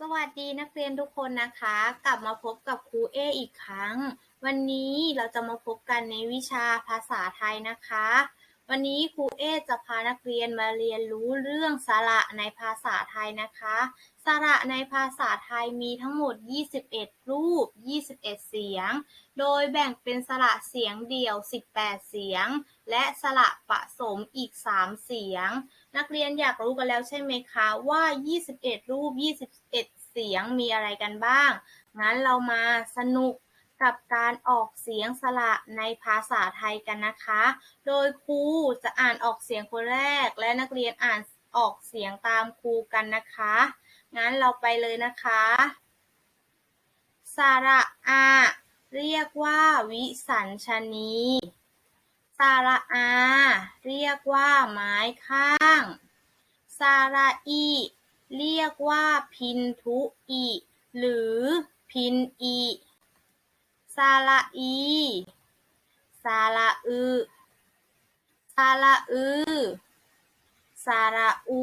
สวัสดีนักเรียนทุกคนนะคะ กลับมาพบกับครูเออีกครั้ง วันนี้เราจะมาพบกันในวิชาภาษาไทยนะคะ วันนี้ครูเอจะพานักเรียนมาเรียนรู้เรื่องสระในภาษาไทยนะคะ สระในภาษาไทยมีทั้งหมด 21 รูป 21 เสียง โดยแบ่งเป็นสระเสียงเดี่ยว 18 เสียง และสระผสมอีก 3 เสียง นักเรียนอยากรู้กันแล้วใช่ไหมคะว่า 21 รูป 21 เสียงมีอะไรกันบ้าง งั้นเรามาสนุก กับการออกเสียงสระในภาษาไทยกันนะคะ โดยครูจะอ่านออกเสียงคนแรก และนักเรียนอ่านออกเสียงตามครูกันนะคะ งั้นเราไปเลยนะคะ สระอา เรียกว่า วิสัญชนีสระอา เรียกว่า ไม้ข้างสระอี เรียกว่า พินทุอี หรือพินอี สระอี สระอืสระอือ สระอู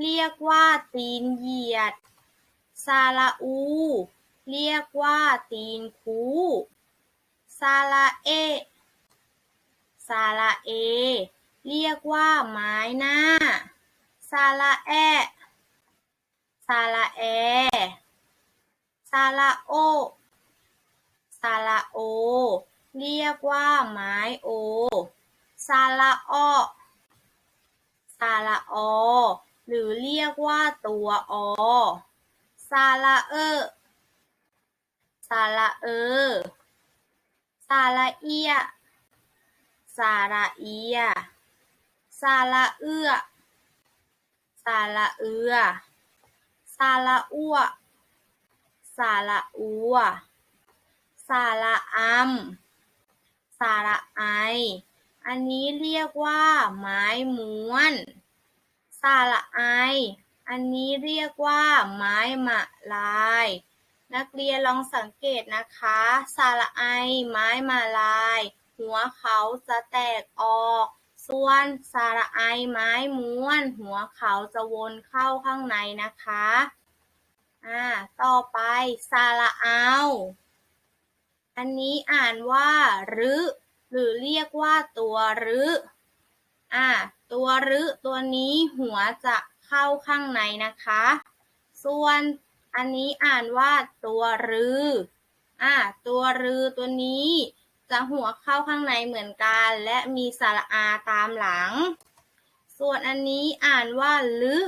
เรียกว่าตีนเหยียด สระอู เรียกว่าตีนคู สระเอ สระเอ เรียกว่าไม้หน้า สระแอ สระแอ สระโอ ระโอ เรียกว่าไม้โอ สระออสระออ หรือเรียกว่าตัวอสระเออ สระเออ สระเอีย สระเอีย สระเอื้อ สระเอือ สระอ้ว สระอัว สระอำสระไอ อันนี้เรียกว่า ไม้ม้วน สระไอ อันนี้เรียกว่า ไม้มะลาย นักเรียนลองสังเกตนะคะ สระไอ ไม้มาลาย หัวเขาจะแตกออก ส่วนสระไอไม้ม้วน หัวเขาจะวนเข้าข้างในนะคะ อ่า ต่อไปสระเอา อันนี้อ่านว่า รึ หรือเรียกว่าตัวรึ อ่า ตัวรึ ตัวนี้หัวจะเข้าข้างในนะคะ ส่วนอันนี้อ่านว่าตัวรือ อ่า ตัวรือตัวนี้ จะหัวเข้าข้างในเหมือนกัน และมีสระอาตามหลัง ส่วนอันนี้อ่านว่าลึ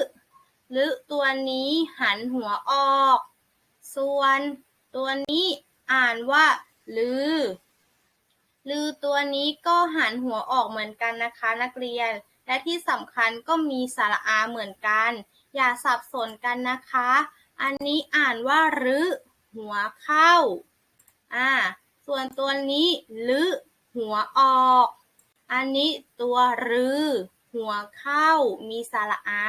ลึตัวนี้หันหัวออก ส่วนตัวนี้อ่านว่า ลือ ลือตัวนี้ก็หันหัวออกเหมือนกันนะคะนักเรียน และที่สำคัญก็มีสระอาเหมือนกัน อย่าสับสนกันนะคะ อันนี้อ่านว่ารึหัวเข้า อ่า ส่วนตัวนี้ลึหัวออก อันนี้ตัวรือ หัวเข้า มีสระอา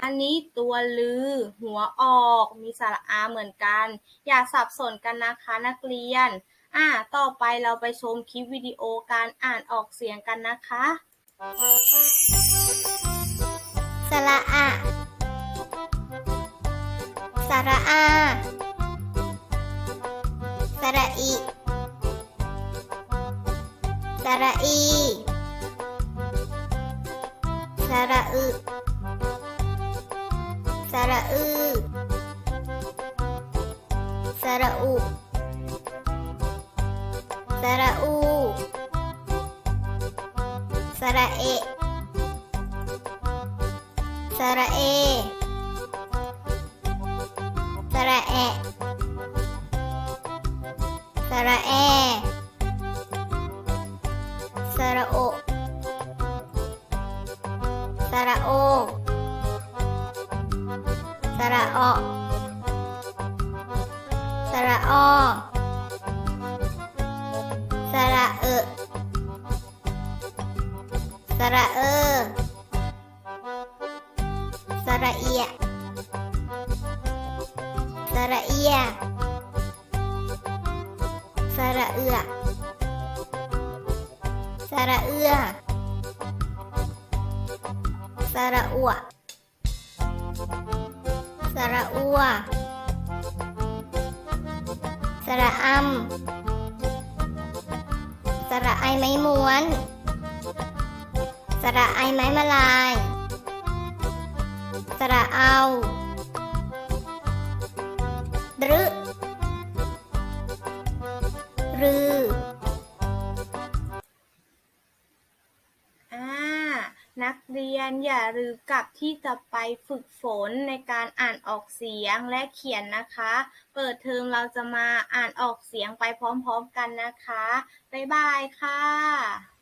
อันนี้ตัวลือ หัวออก มีสระอาเหมือนกัน อย่าสับสนกันนะคะนักเรียน อ่า ต่อไปเราไปชมคลิปวิดีโอการอ่านออกเสียงกันนะคะ สระอะสระอาสระอีสระอีสระอึ สระอือ สระอุ สระอู สระเอ สระเอ สระแอะสระแอ สระโอ สระโอ ระออสระออสระเออสระเออสระเอียสระเอียสระเอือสระเอือสระอว สระอัว สระอำสระไอไม้ม้วน สระไอไม้มาลาย สระเอาดรึ รือ เรียนอย่าลืมกลับที่จะไปฝึกฝนในการอ่านออกเสียงและเขียนนะคะ เปิดเทอมเราจะมาอ่านออกเสียงไปพร้อมๆกันนะคะ บ๊ายบายค่ะ